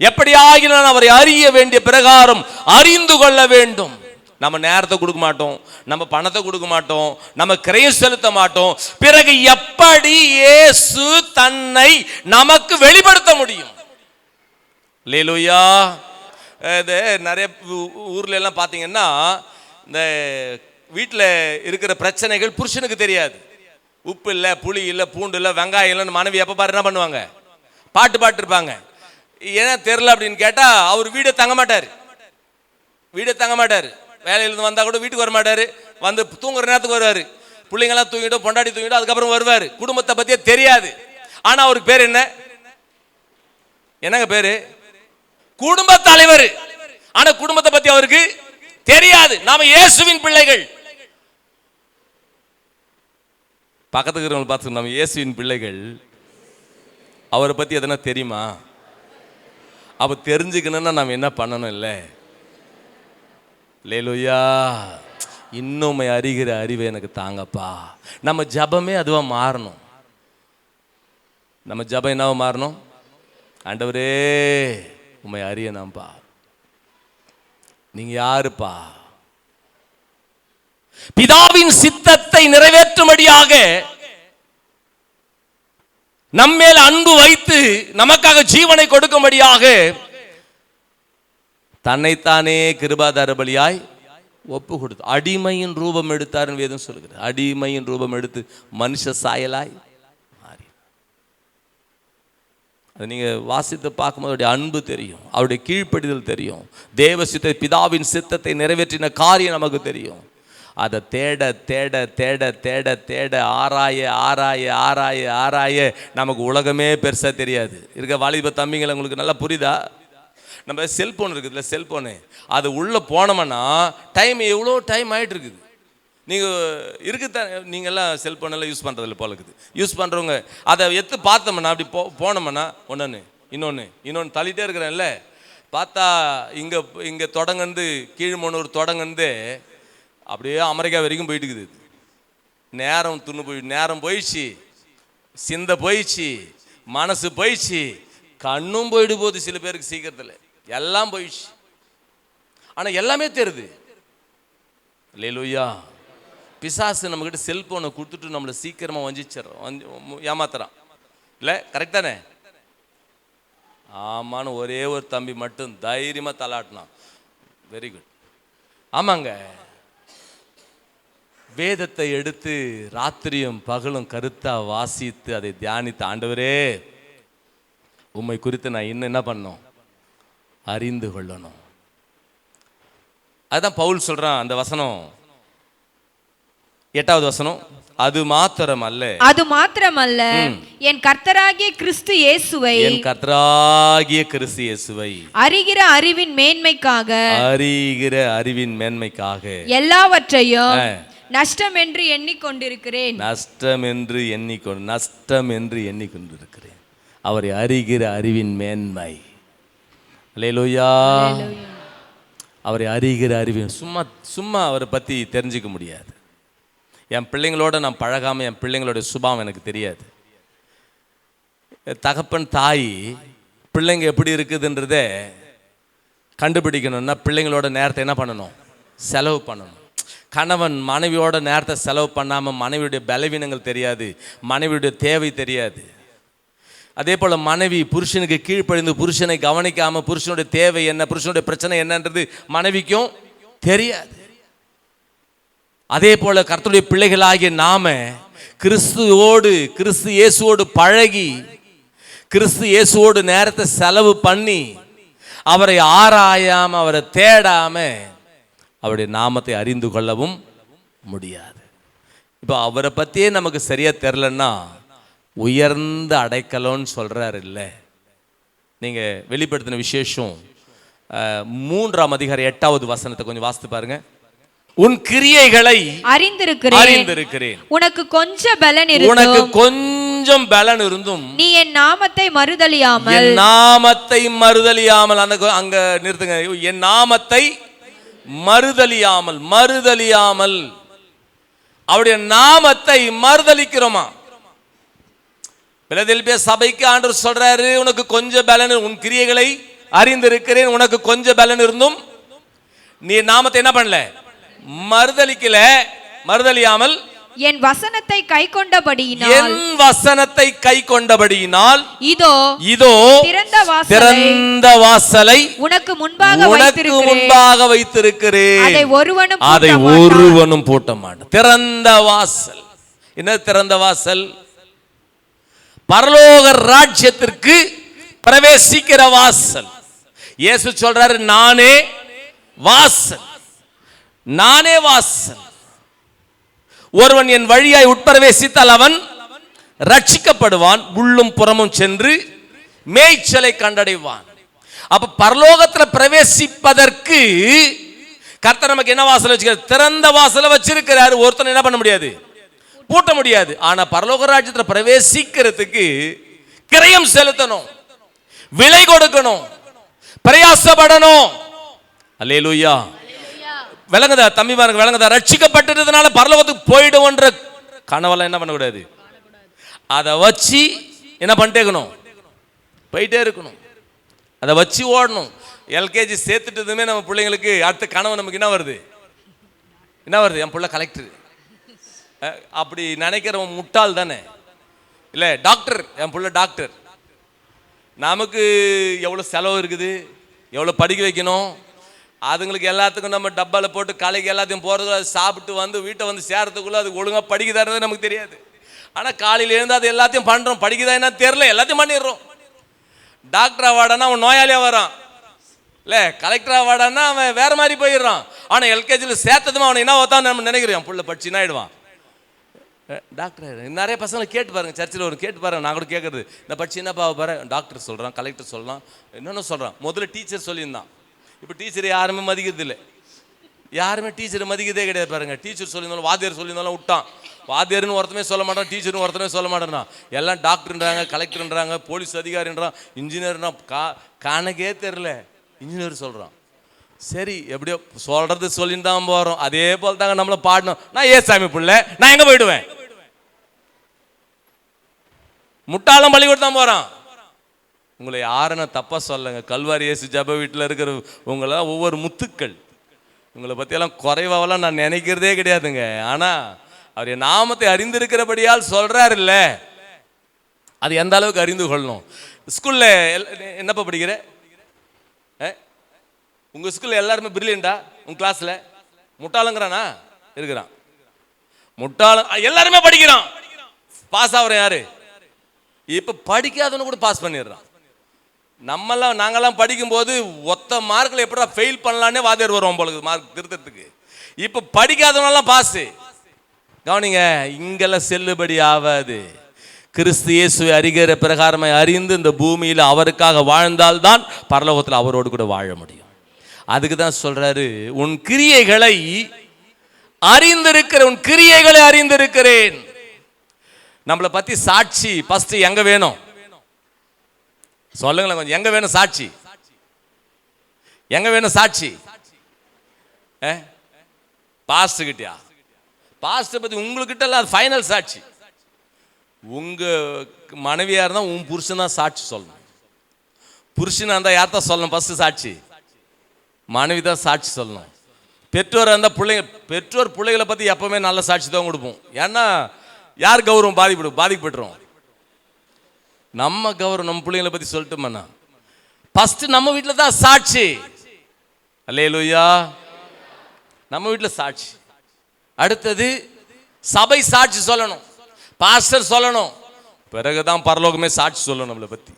எப்படியாகினாலும் அவரை அறிய வேண்டிய பிரகாரம் அறிந்து கொள்ள வேண்டும். நம்ம நேரத்தை கொடுக்க மாட்டோம் நம்ம பணத்தை கொடுக்க மாட்டோம் நம்ம கிரயம் செலுத்த மாட்டோம். பிறகு எப்படி இயேசு தன்னை நமக்கு வெளிப்படுத்த முடியும்? லேலுயா இது நிறைய ஊர்ல எல்லாம் பார்த்தீங்கன்னா இந்த வீட்டில் இருக்கிற பிரச்சனைகள் புருஷனுக்கு தெரியாது. உப்பு இல்லை புளி இல்லை பூண்டு இல்லை வெங்காயம் இல்லைன்னு மனைவி எப்போ பாரு என்ன பண்ணுவாங்க? பாட்டு பாட்டு இருப்பாங்க ஏன் தெரில அப்படின்னு கேட்டால் அவர் வீடே தங்க மாட்டார். வீடே தங்க மாட்டார். வேலையிலேருந்து வந்தால் கூட வீட்டுக்கு வர மாட்டார் வந்து தூங்குற நேரத்துக்கு வருவார். பிள்ளைங்கெல்லாம் தூங்கிட்டோம் பொண்டாட்டி தூங்கிட்டோம் அதுக்கப்புறம் வருவார். குடும்பத்தை பற்றியே தெரியாது. ஆனால் அவருக்கு பேர் என்ன? என்னங்க பேர்? குடும்ப தலைவர். ஆனால் குடும்பத்தை பற்றி அவருக்கு தெரியாது. நாம இயேசுவின் பிள்ளைகள். பக்கத்துக்கு இருக்கிறவங்க பார்த்து நம்ம இயேசுவின் பிள்ளைகள். அவரை பற்றி எதனா தெரியுமா? அப்போ தெரிஞ்சுக்கணுன்னா நம்ம என்ன பண்ணணும் இல்லை? லேலுயா இன்னும் அறிகிற அறிவை எனக்கு தாங்கப்பா. நம்ம ஜபமே அதுவாக மாறணும். நம்ம ஜபம் என்னவா மாறணும்? ஆண்டவரே உண்மை அறியணாம்ப்பா. நீங்க யாருப்பா? பிதாவின் சித்தத்தை நிறைவேற்றும்படியாக நம்மேல் அன்பு வைத்து நமக்காக ஜீவனை கொடுக்கும்படியாக தன்னைத்தானே கிருபாதார பலியாய் ஒப்பு கொடுத்து அடிமையின் ரூபம் எடுத்தார் வேதம் சொல்லுகிறது. அடிமையின் ரூபம் எடுத்து மனுஷ சாயலாய் மாறி. அது நீங்கள் வாசித்து பார்க்கும்போது அவருடைய அன்பு தெரியும் அவருடைய கீழ்ப்படிதல் தெரியும் தேவ சித்த பிதாவின் சித்தத்தை நிறைவேற்றின காரியம் நமக்கு தெரியும். அதை தேட தேட தேட தேட தேட ஆராய ஆராய ஆராய ஆராய. நமக்கு உலகமே பெருசாக தெரியாது. இருக்க வாலிப தம்பிங்களை உங்களுக்கு நல்லா புரியுதா? நம்ம செல்ஃபோன் இருக்குதுல்ல செல்ஃபோனு அது உள்ளே போனோம்னா டைம் எவ்வளோ டைம் ஆகிட்டு இருக்குது? நீங்கள் இருக்குதான் நீங்கள்லாம் செல்ஃபோனெல்லாம் யூஸ் பண்ணுறதில்ல போல இருக்குது. யூஸ் பண்ணுறவங்க அதை எடுத்து பார்த்தோம்னா அப்படி போ போனோம்னா ஒன்று இன்னொன்று இன்னொன்று தள்ளிட்டே இருக்கிறேன்ல. பார்த்தா இங்கே இங்கே தொடங்கந்து கீழ்மனூர் தொடங்கந்து அப்படியே அமெரிக்கா வரைக்கும் போயிட்டு இருக்குது நேரம் துண்ணு போய் நேரம் போயிடுச்சு. சிந்த போயிடுச்சு. மனசு போயிடுச்சு. கண்ணும் போயிடு போகுது சில பேருக்கு சீக்கிரத்தில். எல்லாம் போயிடுச்சு. ஆனால் எல்லாமே தெரியுது லேலுயா பிசாசு நம்மக்கிட்ட செல்ஃபோனை கொடுத்துட்டு நம்மளை சீக்கிரமாக வஞ்சிச்சிடறோம் வஞ்சி ஏமாத்துறான். இல்லை கரெக்டானே ஆமான்னு ஒரே ஒரு தம்பி மட்டும் தைரியமாக தலாட்டினான். வெரி குட் ஆமாங்க. வேதத்தை எடுத்து ராத்திரியும் பகலும் கருத்தா வாசித்து அதை தியானித்த ஆண்டவரே உம்மை குறித்து நான் இன்னும் என்ன பண்ணணும்? அறிந்து கொள்ளணும். அதுதான் பவுல் சொல்றான் அந்த வசனம். எட்டாவது வசனம் அது மாத்திரம் அல்ல அது மாத்திரமல்ல என் கர்த்தராகிய கிறிஸ்து இயேசுவை என் கர்த்தராகிய கிறிஸ்து இயேசுவை. அறிகிற அறிவின் மேன்மைக்காக. அறிகிற அறிவின் மேன்மைக்காக. எல்லாவற்றையும். நஷ்டம் என்று எண்ணிக்கொண்டிருக்கிறேன். நஷ்டம் என்று எண்ணிக்கொண்டு நஷ்டம் என்று எண்ணிக்கொண்டிருக்கிறேன். அவரை அறிகிற அறிவின் மேன்மை. அல்லேலூயா. அவரை அறிகிற அறிவின் சும்மா சும்மா அவரை பற்றி தெரிஞ்சுக்க முடியாது. என் பிள்ளைங்களோட நான் பழகாமல் என் பிள்ளைங்களோட சுபாவம் எனக்கு தெரியாது. தகப்பன் தாய் பிள்ளைங்க எப்படி இருக்குதுன்றதே கண்டுபிடிக்கணும்னா பிள்ளைங்களோட நேரத்தை என்ன பண்ணணும்? செலவு பண்ணணும். கணவன் மனைவியோட நேரத்தை செலவு பண்ணாமல் மனைவியுடைய பலவீனங்கள் தெரியாது மனைவியுடைய தேவை தெரியாது. அதே போல் மனைவி புருஷனுக்கு கீழ்ப்படிந்து புருஷனை கவனிக்காமல் புருஷனுடைய தேவை என்ன புருஷனுடைய பிரச்சனை என்னன்றது மனைவிக்கும் தெரியாது. அதே போல் கர்த்தருடைய பிள்ளைகளாகிய நாம கிறிஸ்துவோடு கிறிஸ்து இயேசுவோடு பழகி கிறிஸ்து இயேசுவோடு நேரத்தை செலவு பண்ணி அவரை ஆராயாமல் அவரை தேடாமல் அவருடைய நாமத்தை அறிந்து கொள்ளவும் முடியாது. இப்போ அவரை பற்றியே நமக்கு சரியா தெரிலன்னா உயர்ந்த அடைக்கலம்னு சொல்றாரு இல்லை நீங்க வெளிப்படுத்தின விசேஷம் மூன்றாம் அதிகாரம் எட்டாவது வசனத்தை கொஞ்சம் வாசித்து பாருங்க. உன் கிரியைகளை அறிந்திருக்கிறேன். அறிந்திருக்கிறேன். உனக்கு கொஞ்சம் பலன் உனக்கு கொஞ்சம் பலன் இருந்தும் நீ என் நாமத்தை மறுதலியாமல் என் நாமத்தை மறுதலியாமல் அந்த அங்க நிறுத்துங்க. என் நாமத்தை மறுதலியாமல் மறுதலியாமல். அவருடைய நாமத்தை மறுதலிக்கிறோமா? பிலதெல்பிய சபைக்கு ஆண்டு சொல்றாரு உனக்கு கொஞ்சம் பலன் உன் கிரியைகளை அறிந்திருக்கிறேன் உனக்கு கொஞ்சம் பலன் இருந்தும் நீ நாமத்தை என்ன பண்ணல? மறுதலிக்கல மறுதலியாமல் என் வசனத்தை கை கொண்டபடியினால் என் வசனத்தை கை கொண்டபடியினால் இதோ இதோ திறந்த வாசலை திறந்த வாசலை உனக்கு முன்பாக உனக்கு வைத்திருக்கிறேன். முன்பாக வைத்திருக்கிறேன். அதை ஒருவனும் அதை. ஒருவனும் பூட்ட மாட்டான். திறந்த வாசல். என்ன திறந்த வாசல்? பரலோக ராஜ்யத்திற்கு பிரவேசிக்கிற வாசல். இயேசு சொல்றாரு நானே வாசல். நானே வாசல். ஒருவன் என் வழியாய் உட்பிரவேசித்தால் அவன் ரட்சிக்கப்படுவான் உள்ளும் புறமும் சென்று மேய்ச்சலை கண்டடைவான். அப்ப பரலோகத்தில் பிரவேசிப்பதற்கு கர்த்தர் நமக்கு என்ன வாசல் வச்சுக்கிறார்? திறந்த வாசலை வச்சிருக்கிறாரு. ஒருத்தன் என்ன பண்ண முடியாது? பூட்ட முடியாது. ஆனா பரலோக ராஜ்யத்தில் பிரவேசிக்கிறதுக்கு கிரயம் செலுத்தணும். விலை கொடுக்கணும். பிரயாசப்படணும். அல்லேலூயா. விளங்குதா? தம்பி பாருங்க விளங்குதா? ரட்சிக்கப்பட்டதுனால பரலோகத்துக்கு போயிடுவோன்ற கனவெல்லாம் என்ன பண்ணக்கூடாது? அதை வச்சு என்ன பண்ணிட்டே இருக்கணும்? போயிட்டே இருக்கணும். அதை வச்சு ஓடணும். எல்கேஜி சேர்த்துட்டதுமே நம்ம பிள்ளைங்களுக்கு அடுத்த கனவு நமக்கு என்ன வருது? என்ன வருது? என் பிள்ளை கலெக்டர் அப்படி நினைக்கிறவன் முட்டாள் தானே? இல்லை டாக்டர் என் பிள்ளை டாக்டர் நமக்கு எவ்வளோ செலவு இருக்குது? எவ்வளோ படிக்க வைக்கணும்? அதுங்களுக்கு எல்லாத்துக்கும் நம்ம டப்பாவில் போட்டு காலைக்கு எல்லாத்தையும் போகிறது அது சாப்பிட்டு வந்து வீட்டை வந்து சேரத்துக்குள்ளே அது ஒழுங்காக படிக்குதான்றது நமக்கு தெரியாது. ஆனால் காலையில் எழுந்து அது எல்லாத்தையும் பண்ணுறோம் படிக்குதா என்ன தெரில எல்லாத்தையும் பண்ணிடுறோம். டாக்டர் அவார்டானா அவன் நோயாளியாக வரான். இல்லை கலெக்டர் அவார்டானா அவன் வேறு மாதிரி போயிடுறான். ஆனால் எல்கேஜியில் சேர்த்ததும் அவனை என்ன ஓத்தான் நம்ம நினைக்கிறோம்? புள்ள படிச்சு என்ன ஆயிடுவான்? டாக்டர் நிறைய பசங்களை கேட்டு பாருங்க. சர்ச்சில் ஒரு கேட்டு பாருங்க. நான் கூட கேட்குறது இந்த படிச்சு என்னப்பா பாரு டாக்டர் சொல்கிறான் கலெக்டர் சொல்கிறான் என்னென்ன சொல்கிறான் முதல்ல டீச்சர் சொல்லியிருந்தான். இப்போ டீச்சர் யாருமே மதிக்கிறது இல்லை யாருமே டீச்சரை மதிக்கிறதே கிடையாது பாருங்க. டீச்சர் சொல்லியிருந்தாலும் வாத்தியார் சொல்லியிருந்தாலும் விட்டான். வாத்தியார்னு ஒருத்தமே சொல்ல மாட்டான் டீச்சர்னு ஒருத்தமே சொல்ல மாட்டேன்னா. எல்லாம் டாக்டர்ன்றாங்க கலெக்டர்ன்றாங்க போலீஸ் அதிகாரின்றான் இன்ஜினியர்னா கா கணக்கே தெரில. இன்ஜினியர் சொல்கிறான் சரி எப்படியோ சொல்கிறது சொல்லின்னு தான் போகிறோம் அதே போல் தாங்க நம்மளை பாடணும். நான் ஏ சாமி பிள்ளை. நான் எங்கே போயிடுவேன்? முட்டாளம் பள்ளிக்கூடம் தான் போகிறான் உங்களை யாருன்னு தப்பாக சொல்லுங்க. கல்வாரி இயேசு ஜப வீட்டில் இருக்கிற உங்களை ஒவ்வொரு முத்துக்கள். உங்களை பற்றியெல்லாம் குறைவாவெல்லாம் நான் நினைக்கிறதே கிடையாதுங்க. ஆனால் அவர் என் நாமத்தை அறிந்திருக்கிறபடியால் சொல்கிறார் இல்லை அது எந்த அளவுக்கு அறிந்து கொள்ளணும். ஸ்கூலில் என்னப்பா படிக்கிற? உங்கள் ஸ்கூலில் எல்லாருமே பிரில்லியண்டா உங்கள் கிளாஸில் முட்டாளுங்கிறானா? இருக்கிறான். முட்டாளம் எல்லாருமே படிக்கிறான். பாஸ் ஆகிறேன் யாரு? இப்போ படிக்காதவனு கூட பாஸ் பண்ணிடுறான். நம்மெல்லாம் நாங்கள்லாம் படிக்கும்போது ஒத்த மார்க்கில் எப்படா ஃபெயில் பண்ணலான்னே வாதியார் வருவோம் உங்களுக்கு மார்க் திருத்தத்துக்கு. இப்போ படிக்காதவனெல்லாம் பாஸு கவனிங்க இங்கெல்லாம் செல்லுபடி ஆகாது. கிறிஸ்து இயேசுவை அறிகிற பிரகாரமை அறிந்து இந்த பூமியில் அவருக்காக வாழ்ந்தால்தான் பரலோகத்தில் அவரோடு கூட வாழ முடியும். அதுக்கு தான் சொல்கிறாரு உன் கிரியைகளை அறிந்திருக்கிற உன் கிரியைகளை அறிந்திருக்கிறேன். நம்மளை பற்றி சாட்சி ஃபஸ்ட்டு எங்கே வேணும்? சொல்லுங்களேன் கொஞ்சம். எங்கே வேணும் சாட்சி? எங்கே வேணும் சாட்சி? பாஸ்ட் கிட்டயா? பாஸ்ட் பற்றி உங்களுக்கிட்ட இல்லை அது ஃபைனல் சாட்சி. உங்க மனைவியாக இருந்தால் உன் புருஷன் தான் சாட்சி சொல்லணும். புருஷனாக இருந்தால் யார் தான் சொல்லணும் ஃபஸ்ட்டு சாட்சி? மனைவி தான் சாட்சி சொல்லணும். பெற்றோராக இருந்தால் பிள்ளைங்க பெற்றோர் பிள்ளைகளை பற்றி எப்போவுமே நல்ல சாட்சி தான் கொடுப்போம். ஏன்னா யார் கௌரவம் பாதிப்படும் பாதிக்கப்பட்டுரும் நம்ம கௌரவம் நம்ம பிள்ளைங்களை பற்றி சொல்லட்டுமாண்ணா? ஃபஸ்ட்டு நம்ம வீட்டில் தான் சாட்சி. அல்லேலூயா. நம்ம வீட்டில் சாட்சி. அடுத்தது சபை சாட்சி சொல்லணும். பாஸ்டர் சொல்லணும். பிறகு தான் பரலோகமே சாட்சி சொல்லணும் நம்மளை பற்றி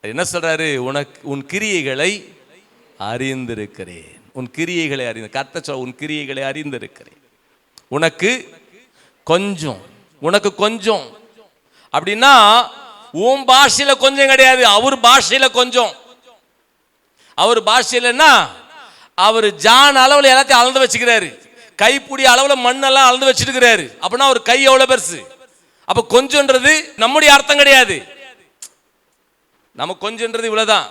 என்ன சொல்கிறாரு உனக்கு உன் கிரியைகளை அறிந்திருக்கிறேன். உன் கிரியைகளை அறிந்து கத்த சொல் உன் கிரியைகளை அறிந்திருக்கிறேன். உனக்கு கொஞ்சம் உனக்கு கொஞ்சம். அப்படின்னா உன் பாஷையில கொஞ்சம் கிடையாது அவர் பாஷையில கொஞ்சம். அவர் பாஷையிலன்னா அவர் ஜான் அளவில் எல்லாத்தையும் அளந்து வச்சுக்கிறாரு. கைப்பிடி அளவில் மண்ணெல்லாம் அளந்து வச்சிருக்கிறாரு. அப்படின்னா அவர் கை எவ்வளோ பெருசு? அப்போ கொஞ்சம்ன்றது நம்முடைய அர்த்தம் கிடையாது. நம்ம கொஞ்சம்ன்றது இவ்வளோதான்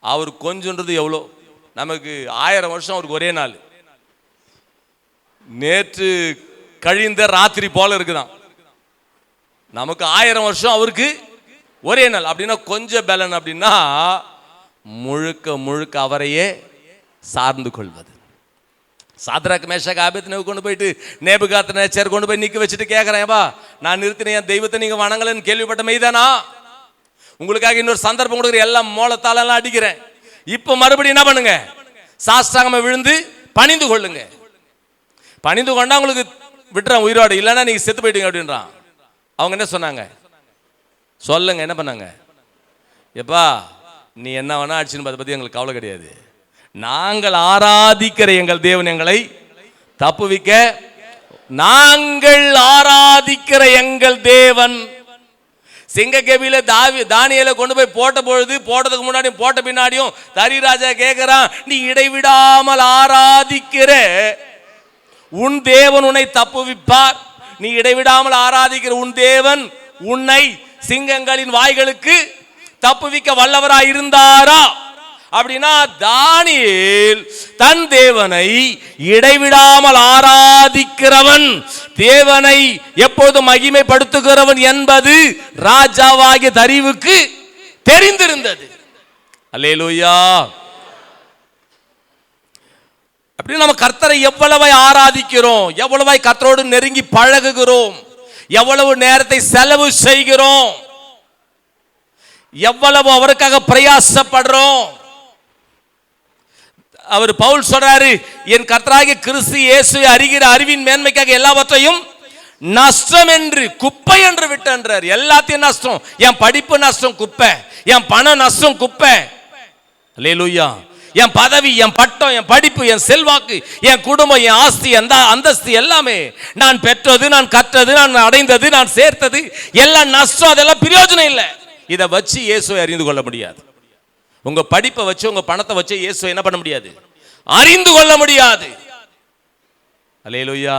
அவர் கொஞ்சன்றது எவ்வளோ? நமக்கு ஆயிரம் வருஷம் அவருக்கு ஒரே நாள். நேற்று கழிந்த ராத்திரி போல இருக்குதான். நமக்கு ஆயிரம் வருஷம் அவருக்கு ஒரே நாள். அப்படின்னா கொஞ்சம் பலன் அப்படின்னா முழுக்க முழுக்க அவரையே சார்ந்து கொள்வது. சாத்ராக் மேஷக் ஆபத்தினவு கொண்டு போயிட்டு நேபுகாத்த நேச்சர் கொண்டு போய் நிற்க வச்சுட்டு கேட்குறேன் நான் நிறுத்தின என் தெய்வத்தை நீங்கள் வணங்கலன்னு கேள்விப்பட்ட மெய்தானா? உங்களுக்காக இன்னொரு சந்தர்ப்பம் கொடுக்குற எல்லாம் மோளத்தாலெல்லாம் அடிக்கிறேன். இப்போ மறுபடியும் என்ன பண்ணுங்க? சாஸ்தாங்கமாக விழுந்து பணிந்து கொள்ளுங்க. பணிந்து கொண்டா உங்களுக்கு விட்டுறேன் உயிரோடு இல்லைன்னா நீங்கள் செத்து போயிட்டீங்க அப்படின்றான். அவங்க என்ன சொன்னாங்க? சொல்லுங்க என்ன பண்ணாங்க? எப்பா நீ என்ன வேணா அடிச்சுன்னு அதை பற்றி எங்களுக்கு கவலை கிடையாது. நாங்கள் ஆராதிக்கிற எங்கள் தேவன் எங்களை தப்புவிக்க நாங்கள் ஆராதிக்கிற எங்கள் தேவன். சிங்கக்கேபியில தாவி தானியலை கொண்டு போய் போட்ட பொழுது போட்டதுக்கு முன்னாடியும் போட்ட பின்னாடியும் தரிராஜா கேட்குறான் நீ இடைவிடாமல் ஆராதிக்கிற. உன் தேவன் உன்னை தப்புவிப்பார் நீ இடைவிடாமல் ஆராதிக்கிற உன் தேவன் உன்னை சிங்கங்களின் வாய்களுக்கு தப்புவிக்க வல்லவராய் இருந்தாரா? அப்படின்னா தானியேல் தன் தேவனை இடைவிடாமல் ஆராதிக்கிறவன் தேவனை எப்போது மகிமைப்படுத்துகிறவன் என்பது ராஜாவாகிய தரிவுக்கு தெரிந்திருந்தது. அல்லேலூயா. அப்படி நம்ம கர்த்தரை எவ்வளவாய் ஆராதிக்கிறோம் எவ்வளவாய் கர்த்தரோடு நெருங்கி பழகுகிறோம் எவ்வளவு நேரத்தை செலவு செய்கிறோம் எவ்வளவு அவருக்காக பிரயாசப்படுறோம். அவர் பவுல் சொல்றாரு என் கர்த்தராகிய கிறிஸ்து இயேசு அறிகிற அறிவின் மேன்மைக்காக எல்லாவற்றையும் நஷ்டம் என்று குப்பை என்று விட்டன்றார். எல்லாத்தையும் நஷ்டம். என் படிப்பு நஷ்டம் குப்பை. என் பணம் நஷ்டம் குப்பை. அல்லேலூயா. என் பதவி என் பட்டம் என் படிப்பு என் செல்வாக்கு என் குடும்பம் என் ஆஸ்தி அந்த அந்தஸ்து எல்லாமே நான் பெற்றது நான் கற்றது நான் அடைந்தது நான் சேர்த்தது எல்லாம் நஷ்டம் அதெல்லாம் பிரயோஜனம் இல்லை. இதை வச்சு இயேசுவை அறிந்து கொள்ள முடியாது. உங்க படிப்பை வச்சு உங்க பணத்தை வச்சு இயேசுவை என்ன பண்ண முடியாது? அறிந்து கொள்ள முடியாது. அல்லேலூயா.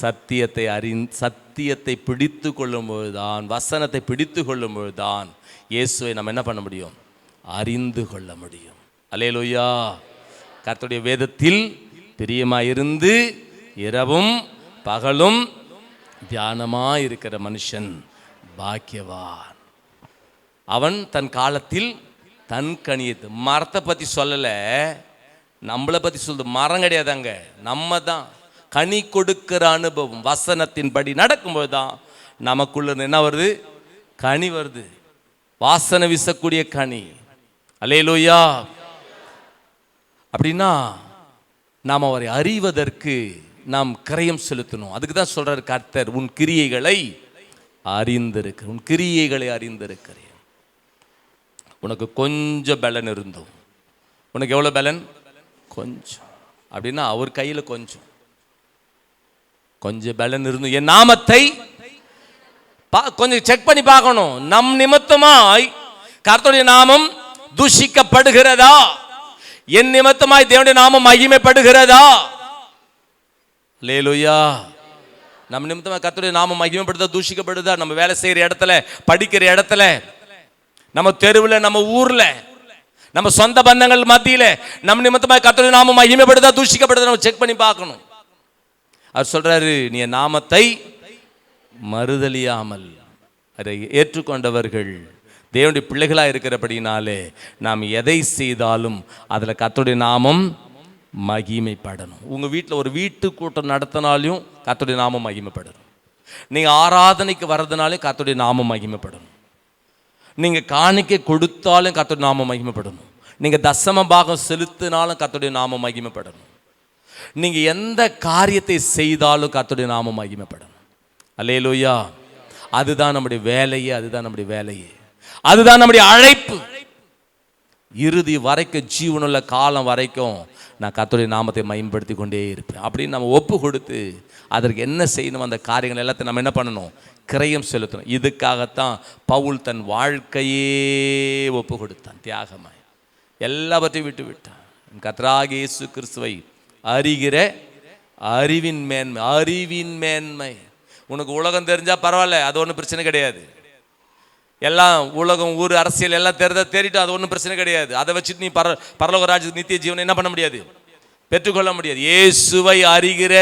சத்தியத்தை அறிந் சத்தியத்தை பிடித்து கொள்ளும்போதுதான் வசனத்தை பிடித்து கொள்ளும்பொழுதுதான் இயேசுவை நம்ம என்ன பண்ண முடியும்? அறிந்து கொள்ள முடியும். அலேலோயா கர்த்தருடைய வேதத்தில் பிரியமாயிருந்து இரவும் பகலும் தியானமாக இருக்கிற மனுஷன் பாக்கியவான். அவன் தன் காலத்தில் தன் கணியது மரத்தை பற்றி சொல்லலை. நம்மளை பற்றி சொல்லுது மரம் கிடையாதாங்க. நம்ம தான் கனி கொடுக்கிற அனுபவம் வசனத்தின்படி நடக்கும்போது தான் நமக்குள்ள என்ன வருது? கனி வருது. வாசனை வீசக்கூடிய கனி. அலையலோயா அப்படின்னா நாம் அவரை அறிவதற்கு நாம் கிரயம் செலுத்தணும். அதுக்கு தான் சொல்கிறார் கர்த்தர் உன் கிரியைகளை அறிந்திருக்க உன் கிரியைகளை அறிந்திருக்கிறேன். உனக்கு கொஞ்சம் பலன் இருந்தோம். உனக்கு எவ்வளோ பலன்? கொஞ்சம். அப்படின்னா அவர் கையில் கொஞ்சம். கொஞ்சம் பலன் இருந்தும். என் நாமத்தை பா- கொஞ்சம் செக் பண்ணி பார்க்கணும். நம் நிமித்தமாய் கர்த்தருடைய நாமம் தூஷிக்கப்படுகிறதா? என் நிமித்தமாய் தேவனுடைய நாமம் மகிமைப்படுகிறதா? லேலுயா நம்ம நிமித்தமாக கத்துடைய நாமம் மகிமைப்படுதா தூஷிக்கப்படுதா? நம்ம வேலை செய்கிற இடத்துல படிக்கிற இடத்துல நம்ம தெருவில் நம்ம ஊர்ல நம்ம சொந்த பந்தங்கள் மத்தியில நம்ம நிமித்தமாக கத்துடைய நாமம் மகிமைப்படுதா தூஷிக்கப்படுதா? நம்ம செக் பண்ணி பார்க்கணும். அவர் சொல்றாரு நீ என் நாமத்தை மறுதலியாமல் அதை ஏற்றுக்கொண்டவர்கள் தேவனுடைய பிள்ளைகளாக இருக்கிறபடினாலே நாம் எதை செய்தாலும் அதில் கத்தோடைய நாமம் மகிமைப்படணும். உங்கள் வீட்டில் ஒரு வீட்டு கூட்டம் நடத்தினாலையும் கத்தோடைய நாமம் மகிமைப்படணும். நீங்கள் ஆராதனைக்கு வர்றதுனாலே கத்தோடைய நாமம் மகிமைப்படணும். நீங்கள் காணிக்கை கொடுத்தாலும் கத்தோடைய நாமம் மகிமைப்படணும். நீங்கள் தசம பாகம் செலுத்தினாலும் கத்தோடைய நாமம் மகிமைப்படணும். நீங்கள் எந்த காரியத்தை செய்தாலும் கத்தோடைய நாமம் மகிமைப்படணும். அல்லேலூயா. அதுதான் நம்முடைய வேலையே அதுதான் நம்முடைய வேலையே. அதுதான் நம்முடைய அழைப்பு. இறுதி வரைக்கும் ஜீவனுள்ள காலம் வரைக்கும் நான் கர்த்தருடைய நாமத்தை மயன்படுத்தி கொண்டே இருப்பேன். அப்படின்னு நம்ம ஒப்பு கொடுத்து அதற்கு என்ன செய்யணும்? அந்த காரியங்கள் எல்லாத்தையும் நம்ம என்ன பண்ணணும்? கிரயம் செலுத்தணும். இதுக்காகத்தான் பவுல் தன் வாழ்க்கையே ஒப்பு கொடுத்தான். தியாகமாய். எல்லாவற்றையும் விட்டு விட்டான். கத்ராக இயேசு கிறிஸ்துவை அறிகிற அறிவின் மேன்மை அறிவின் மேன்மை. உனக்கு உலகம் தெரிஞ்சால் பரவாயில்ல அது ஒன்றும் பிரச்சனை கிடையாது. எல்லாம் உலகம் ஊர் அரசியல் எல்லாம் தெரிஞ்சா தேடிட்டு அது ஒன்றும் பிரச்சனை கிடையாது. அதை வச்சுட்டு நீ பர பரலோக ராஜ்ய நித்திய ஜீவனை என்ன பண்ண முடியாது? பெற்றுக்கொள்ள முடியாது. இயேசுவை அறிகிற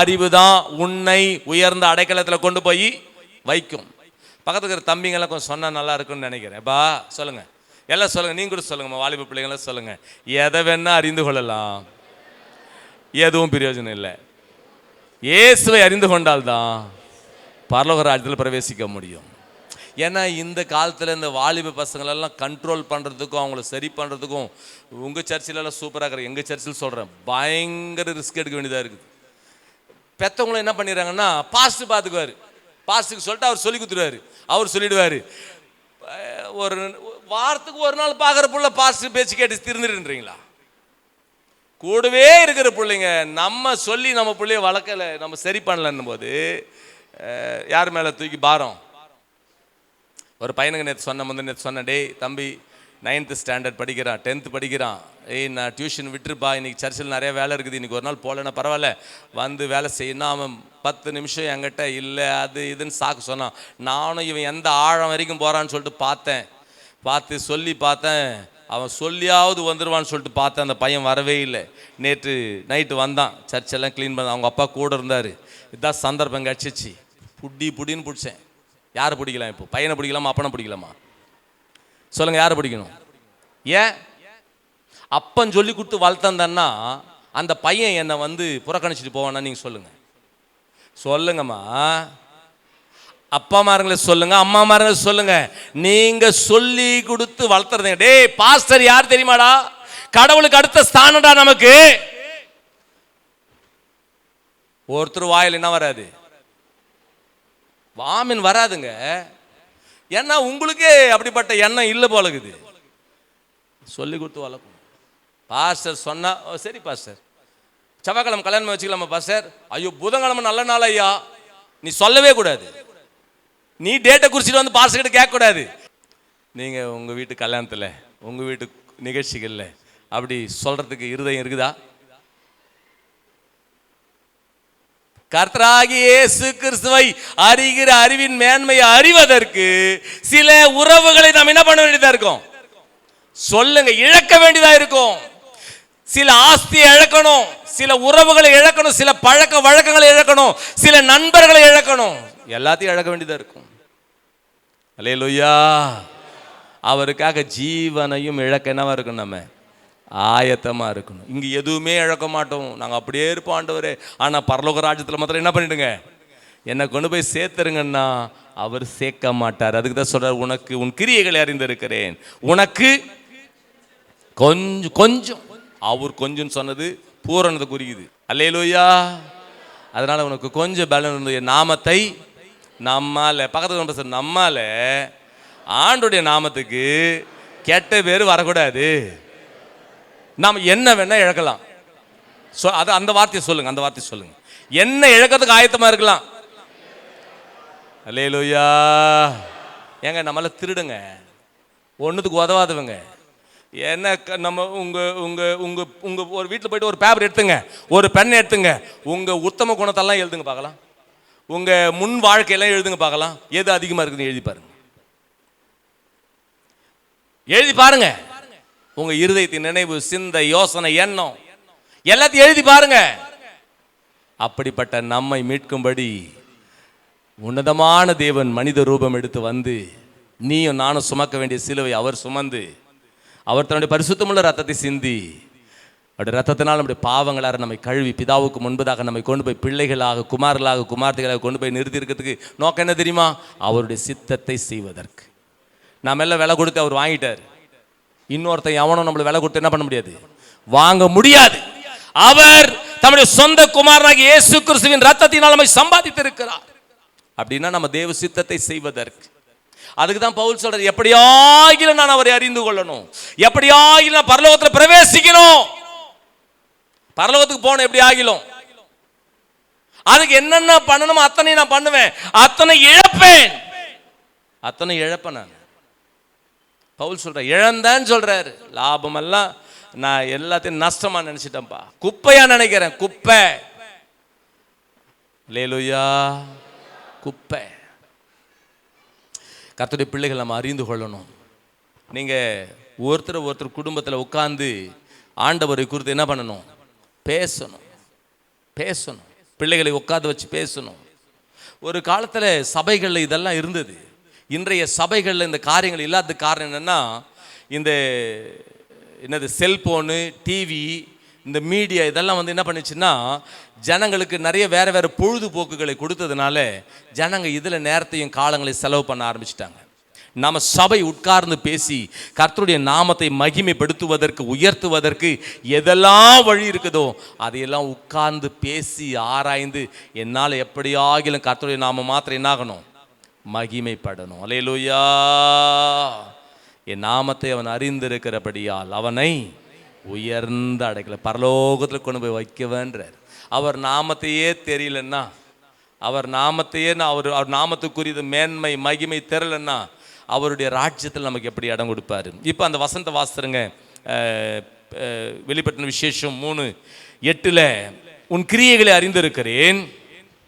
அறிவு தான் உன்னை உயர்ந்த அடைக்கலத்தில் கொண்டு போய் வைக்கும். பக்கத்தில் இருக்கிற தம்பிங்கெல்லாம் கொஞ்சம் சொன்னால் நல்லா இருக்கும்னு நினைக்கிறேன். பா சொல்லுங்கள் எல்லாம் சொல்லுங்கள் நீங்கள் கூட சொல்லுங்கம்மா. வாலிப பிள்ளைங்களாம் சொல்லுங்கள் எதை வேணால் அறிந்து கொள்ளலாம். எதுவும் பிரயோஜனம் இல்லை. இயேசுவை அறிந்து கொண்டால்தான் பரலோக ராஜ்யத்தில் பிரவேசிக்க முடியும். ஏன்னா இந்த காலத்தில் இந்த வாலிப பசங்களெல்லாம் கண்ட்ரோல் பண்ணுறதுக்கும் அவங்கள சரி பண்ணுறதுக்கும் உங்கள் சர்ச்சிலெல்லாம் சூப்பராக இருக்கிற எங்கள் சர்ச்சில் சொல்கிறேன் பயங்கர ரிஸ்க் எடுக்க வேண்டியதாக இருக்குது. பெற்றவங்களும் என்ன பண்ணிடுறாங்கன்னா பாஸ்ட்டு பார்த்துக்குவார் பாஸ்ட்டுக்கு சொல்லிட்டு அவர் சொல்லி கொடுத்துருவாரு. அவர் சொல்லிடுவார். ஒரு வாரத்துக்கு ஒரு நாள் பார்க்குற பிள்ளை பாஸ்ட்டு பேச்சு கேட்டு திருந்துடுன்றீங்களா? கூடவே இருக்கிற பிள்ளைங்க நம்ம சொல்லி நம்ம பிள்ளைய வளர்க்கலை நம்ம சரி பண்ணலன்னும் போது யார் மேலே தூக்கி பாரம்? ஒரு பையனுக்கு நேற்று சொன்ன முந்தைய நேற்று சொன்னேன் டேய் தம்பி நைன்த்து ஸ்டாண்டர்ட் படிக்கிறான் டென்த்து படிக்கிறான். ஏய் நான் டியூஷன் விட்டுருப்பா இன்றைக்கி சர்ச்சில் நிறைய வேலை இருக்குது இன்றைக்கி ஒரு நாள் போகலன்னா பரவாயில்ல. வந்து வேலை செய்யணும் அவன் பத்து நிமிஷம் என்கிட்ட இல்லை அது இதுன்னு சாக்கு சொன்னான். நானும் இவன் எந்த ஆழம் வரைக்கும் போகிறான்னு சொல்லிட்டு பார்த்தேன். பார்த்து சொல்லி பார்த்தேன். அவன் சொல்லியாவது வந்துடுவான்னு சொல்லிட்டு பார்த்தேன் அந்த பையன் வரவே இல்லை. நேற்று நைட்டு வந்தான். சர்ச்செல்லாம் க்ளீன் பண்ண அவங்க அப்பா கூட இருந்தார். இதுதான் சந்தர்ப்பம் கிடச்சிச்சு. புடி புடின்னு பிடிச்சேன். யாரை பிடிக்கலாம் இப்போ? பையனை பிடிக்கலாமா அப்பனை பிடிக்கலாமா? சொல்லுங்க யாரை பிடிக்கணும்? ஏன்? அப்பன் சொல்லி கொடுத்து வளர்த்தந்தன்னா அந்த பையன் என்னை வந்து புறக்கணிச்சிட்டு போவானா நீங்கள் சொல்லுங்க. சொல்லுங்கம்மா. அப்பா மாருங்களை சொல்லுங்க அம்மா மாருங்களை சொல்லுங்க. நீங்க சொல்லி கொடுத்து வளர்த்துறதுங்க. டேய் பாஸ்டர் யார் தெரியுமாடா? கடவுளுக்கு அடுத்த ஸ்தானம்டா நமக்கு. ஒருத்தர் வாயில் என்ன வராது? வாமின் வராதுங்க. ஏன்னா உங்களுக்கே அப்படிப்பட்ட எண்ணம் இல்லை போல இருக்குது சொல்லி கொடுத்து வளர்க்கும் பாஸ்டர் சொன்னா "ஓ, சரி பாஸ்டர். செவ்வாய்க்கிழமை கல்யாணம் வச்சுக்கலாமா பாஸ்டர்? ஐயோ புதன்கிழமை நல்ல நாள் ஐயா. நீ சொல்லவே கூடாது. நீ டேட்டை குறிச்சிட்டு வந்து பாஸ்டர் கிட்ட கேட்கக்கூடாது நீங்கள் உங்கள் வீட்டு கல்யாணத்தில் உங்கள் வீட்டு நிகழ்ச்சிகளில் அப்படி சொல்கிறதுக்கு இருதயம் இருக்குதா? கர்த்தராகி இயேசு கிறிஸ்துவை அறிகிற அறிவின் மேன்மையை அறிவதற்கு சில உறவுகளை நாம் என்ன பண்ண வேண்டியதா இருக்கும்? சொல்லுங்க இழக்க வேண்டியதா இருக்கும். சில ஆஸ்தியை இழக்கணும் சில உறவுகளை இழக்கணும் சில பழக்க வழக்கங்களை இழக்கணும் சில நண்பர்களை இழக்கணும். எல்லாத்தையும் இழக்க வேண்டியதா இருக்கும். அல்லேலூயா. அவருக்காக ஜீவனையும் இழக்க என்னவா இருக்கும் நம்ம? ஆயத்தமாக இருக்கணும். இங்கே எதுவுமே இழக்க மாட்டோம். நாங்கள் அப்படியே இருப்போம் ஆண்டவர். ஆனால் பரலோக ராஜ்யத்தில் மாத்திரம் என்ன பண்ணிடுங்க? என்னை கொண்டு போய் சேர்த்துருங்கன்னா அவர் சேர்க்க மாட்டார். அதுக்கு தான் சொல்கிறார் உனக்கு உன் கிரியைகளை அறிந்திருக்கிறேன். உனக்கு கொஞ்சம் கொஞ்சம். அவர் கொஞ்சம் சொன்னது பூரணத்தை குறிக்குது. அல்லையிலோயா அதனால் உனக்கு கொஞ்சம் பலன் இருந்தது நாமத்தை நம்மால் பக்கத்தில் பேச நம்மால ஆண்டுடைய நாமத்துக்கு கெட்ட பேர் வரக்கூடாது. நாம் என்ன வேணா இழக்கலாம். சொ அது அந்த வார்த்தையை சொல்லுங்க அந்த வார்த்தையை சொல்லுங்க. என்ன இழக்கிறதுக்கு ஆயத்தமா இருக்கலாம். அல்லேலூயா. ஏங்க நம்மள திருடுங்க. ஒன்றுத்துக்கு உதவாதவங்க. என்ன க- நம்ம உங்கள் உங்கள் உங்கள் உங்கள் ஒரு வீட்டில் போயிட்டு ஒரு பேப்பர் எடுத்துங்க. ஒரு பென் எடுத்துங்க. உங்கள் உத்தம குணத்தெல்லாம் எழுதுங்க பார்க்கலாம். உங்கள் முன் வாழ்க்கையெல்லாம் எழுதுங்க பார்க்கலாம். எது அதிகமாக இருக்குதுன்னு எழுதி பாருங்க. எழுதி பாருங்கள் உங்கள் இருதயத்தின் நினைவு சிந்தை யோசனை எண்ணம் எல்லாத்தையும் எழுதி பாருங்க. அப்படிப்பட்ட நம்மை மீட்கும்படி உன்னதமான தேவன் மனித ரூபம் எடுத்து வந்து நீயும் நானும் சுமக்க வேண்டிய சிலுவை அவர் சுமந்து அவர் தன்னுடைய பரிசுத்தமுள்ள ரத்தத்தை சிந்தி அவருடைய ரத்தத்தினால் நம்முடைய பாவங்களாக நம்மை கழுவி பிதாவுக்கு முன்பதாக நம்மை கொண்டு போய் பிள்ளைகளாக குமார்களாக குமார்த்தைகளாக கொண்டு போய் நிறுத்தி இருக்கிறதுக்கு நோக்கம் என்ன தெரியுமா? அவருடைய சித்தத்தை செய்வதற்கு. நாம் எல்லாம் விலை கொடுத்து அவர் வாங்கிட்டார். இன்னொருத்தன் எவனும் நம்மளை விலை கொடுத்து என்ன பண்ண முடியாது? வாங்க முடியாது. அவர் தம்முடைய சொந்த குமாரனாக இயேசு கிறிஸ்துவின் ரத்தத்தினால் நம்மை சம்பாதித்திருக்கிறார். அப்படின்னா நம்ம தேவ சித்தத்தை செய்வதற்கு. அதுக்கு தான் பவுல் சொல்றாரு எப்படியாகிலும் நான் அவரை அறிந்து கொள்ளணும். எப்படியாகிலும் நான் பரலோகத்தில் பிரவேசிக்கணும். பரலோகத்துக்கு போகணும் எப்படி ஆகிலும் அதுக்கு என்னென்ன பண்ணணுமோ அத்தனை நான் பண்ணுவேன். அத்தனை இழப்பேன். அத்தனை இழப்பேன் நான். பவுல் சொல்ற இழந்தேன்னு சொல்றாரு. லாபம் எல்லாம் நான் எல்லாத்தையும் நஷ்டமா நினைச்சிட்டேன்ப்பா. குப்பையா நினைக்கிறேன் குப்பை. லேலுயா குப்பை. கத்துடைய பிள்ளைகள் நம்ம அறிந்து கொள்ளணும். நீங்க ஒருத்தர் ஒருத்தர் குடும்பத்தில் உட்கார்ந்து ஆண்டவரை குறித்து என்ன பண்ணணும்? பேசணும். பேசணும். பிள்ளைகளை உட்காந்து வச்சு பேசணும். ஒரு காலத்தில் சபைகளில் இதெல்லாம் இருந்தது. இன்றைய சபைகளில் இந்த காரியங்கள் இல்லாத காரணம் என்னென்னா இந்த என்னது செல்போனு டிவி இந்த மீடியா இதெல்லாம் வந்து என்ன பண்ணுச்சுன்னா ஜனங்களுக்கு நிறைய வேறு வேறு பொழுதுபோக்குகளை கொடுத்ததுனால ஜனங்க இதில் நேரத்தையும் காலங்களையும் செலவு பண்ண ஆரம்பிச்சிட்டாங்க. நம்ம சபை உட்கார்ந்து பேசி கர்த்தருடைய நாமத்தை மகிமைப்படுத்துவதற்கு உயர்த்துவதற்கு எதெல்லாம் வழி இருக்குதோ அதையெல்லாம் உட்கார்ந்து பேசி ஆராய்ந்து என்னால் எப்படியாகிலும் கர்த்தருடைய நாம மாத்திரம் என்னாகணும்? மகிமைப்படணும். அலையலூயா என் நாமத்தை அவன் அறிந்திருக்கிறபடியால் அவனை உயர்ந்த அடைக்கல பரலோகத்தில் கொண்டு போய் வைக்கவேன்றார். அவர் நாமத்தையே தெரியலன்னா அவர் நாமத்தையே நான் அவர் அவர் நாமத்துக்குரியது மேன்மை மகிமை தெரியலன்னா அவருடைய ராஜ்யத்தில் நமக்கு எப்படி இடம் கொடுப்பாரு? இப்போ அந்த வசந்த வாஸ்தருங்க வெளிப்பட்டின விசேஷம் மூணு எட்டில் உன் கிரியைகளை அறிந்திருக்கிறேன்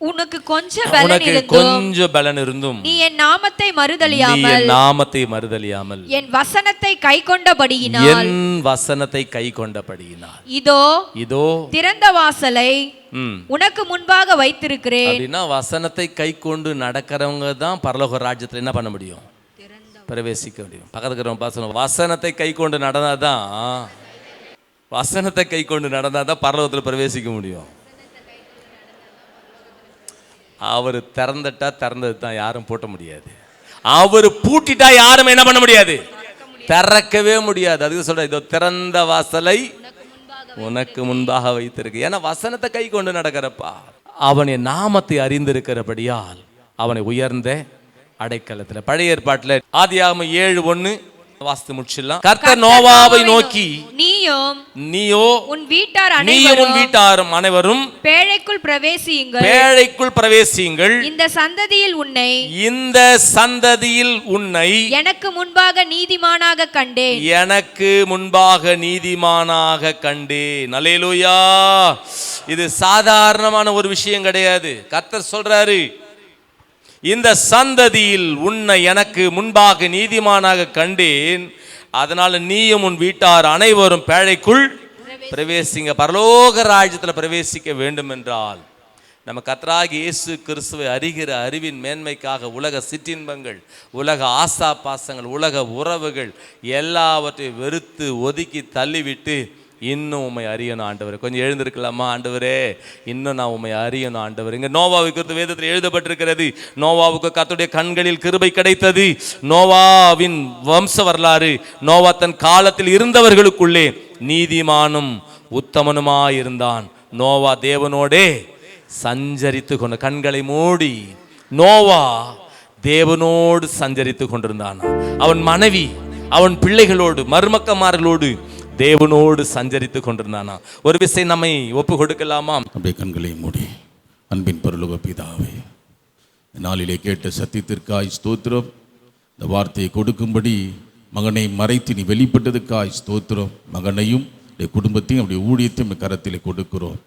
உனக்கு கொஞ்சம் பலன் உனக்கு இருந்தும் கொஞ்சம் பலன் இருந்தும் நீ என் நாமத்தை மறுதலியாமல் என் நாமத்தை மறுதலியாமல் என் வசனத்தை கை கொண்டபடியினால் என் வசனத்தை கை கொண்டபடியினால் இதோ இதோ திறந்த வாசலை உனக்கு முன்பாக வைத்திருக்கிறேன். அப்படின்னா வசனத்தை கை கொண்டு நடக்கிறவங்க தான் பரலோக ராஜ்யத்தில் என்ன பண்ண முடியும்? பிரவேசிக்க முடியும். பக்கத்துல இருக்கிறவங்க வசனத்தை கை கொண்டு நடந்தாதான் வசனத்தை கை கொண்டு நடந்தாதான் பரலோகத்தில் பிரவேசிக்க முடியும். அவர் திறந்துட்டா திறந்தது தான் யாரும் பூட்ட முடியாது. அவர் பூட்டிட்டா யாரும் என்ன பண்ண முடியாது? திறக்கவே முடியாது. அதுக்கு சொல்ற இதோ திறந்த வாசலை உனக்கு முன்பாக வைத்திருக்கு. ஏன்னா வசனத்தை கை கொண்டு நடக்கிறப்பா. அவனை நாமத்தை அறிந்திருக்கிறபடியால் அவனை உயர்ந்த அடைக்கலத்துல. பழைய ஏற்பாட்டுல ஆதியாகமம் ஏழு ஒண்ணு வாஸ்து முடிச்சிடலாம். கர்த்தர் நோவாவை நோக்கி நீயும் நீயோ உன் வீட்டார் நீயும் உன் வீட்டாரும் அனைவரும் பேழைக்குள் பிரவேசியுங்கள். பேழைக்குள் பிரவேசியுங்கள். இந்த சந்ததியில் உன்னை இந்த சந்ததியில் உன்னை எனக்கு முன்பாக நீதிமானாக கண்டேன். எனக்கு முன்பாக நீதிமானாக கண்டே நலேலூயா இது சாதாரணமான ஒரு விஷயம் கிடையாது. கர்த்தர் சொல்றாரு இந்த சந்ததியில் உன்னை எனக்கு முன்பாக நீதிமானாக கண்டேன். அதனால நீயும் உன் வீட்டார் அனைவரும் பேழைக்குள் பிரவேசிங்க. பரலோக ராஜ்யத்தில் பிரவேசிக்க வேண்டும் என்றால் நம்ம கத்ராகி இயேசு கிறிஸ்துவை அறிகிற அறிவின் மேன்மைக்காக உலக சிற்றின்பங்கள் உலக ஆசா பாசங்கள் உலக உறவுகள் எல்லாவற்றையும் வெறுத்து ஒதுக்கி தள்ளிவிட்டு இன்னும் உண்மை அறியணும் ஆண்டவர். கொஞ்சம் எழுந்திருக்கலாமா ஆண்டவரே? இன்னும் நான் உண்மை அறியணும் ஆண்டவர். இங்கே நோவாவை குறித்து வேதத்தில் எழுதப்பட்டிருக்கிறது. நோவாவுக்கு கத்துடைய கண்களில் கிருபை கிடைத்தது. நோவாவின் வம்ச வரலாறு நோவா தன் காலத்தில் இருந்தவர்களுக்குள்ளே நீதிமானும் உத்தமனுமாயிருந்தான். நோவா தேவனோடே சஞ்சரித்து கொண்ட கண்களை மூடி. நோவா தேவனோடு சஞ்சரித்து கொண்டிருந்தான். அவன் மனைவி அவன் பிள்ளைகளோடு மருமக்கமார்களோடு தேவனோடு சஞ்சரித்து கொண்டிருந்தானா? ஒரு விசை நம்மை ஒப்பு கொடுக்கலாமா? அப்படியே கண்களை மூடி அன்பின் பொருள் பிதாவே நாளிலே கேட்ட சத்தியத்திற்காய் ஸ்தோத்திரம். இந்த வார்த்தையை கொடுக்கும்படி மகனை மறைத்து நீ வெளிப்பட்டதுக்காய் ஸ்தோத்திரம். மகனையும் குடும்பத்தையும் அப்படி ஊழியத்தையும் உம்முடைய கரத்திலே கொடுக்கிறோம்.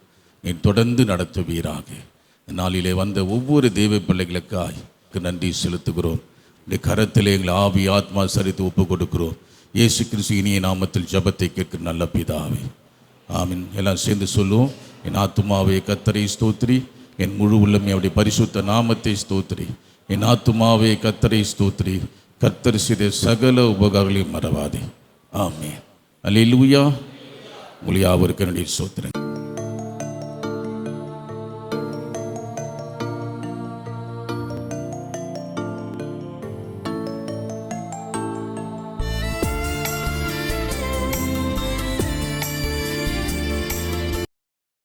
நீ தொடர்ந்து நடத்துவீராக. வீராக நாளிலே வந்த ஒவ்வொரு தெய்வ பிள்ளைகளுக்காய் நன்றி செலுத்துகிறோம். கரத்திலே எங்களை ஆவி ஆத்மா சரித்து ஒப்பு கொடுக்கிறோம். இயேசு கிறிஸ்து இனிய நாமத்தில் ஜெபத்தை கேட்கிற நல்ல பிதாவே. ஆமீன். எல்லாம் சேர்ந்து சொல்லுவோம். என் ஆத்துமாவை கத்தரை ஸ்தோத்ரி. என் முழு உள்ளமே அவருடைய பரிசுத்த நாமத்தை ஸ்தோத்ரி. என் ஆத்துமாவை கத்தரை ஸ்தோத்ரி. கத்தர் செய்த சகல உபகாரங்களையும் மறவாதே. ஆமென். அல்லேலூயா. உங்கள் யாவருக்கு என்னுடைய சோத்திரங்கள்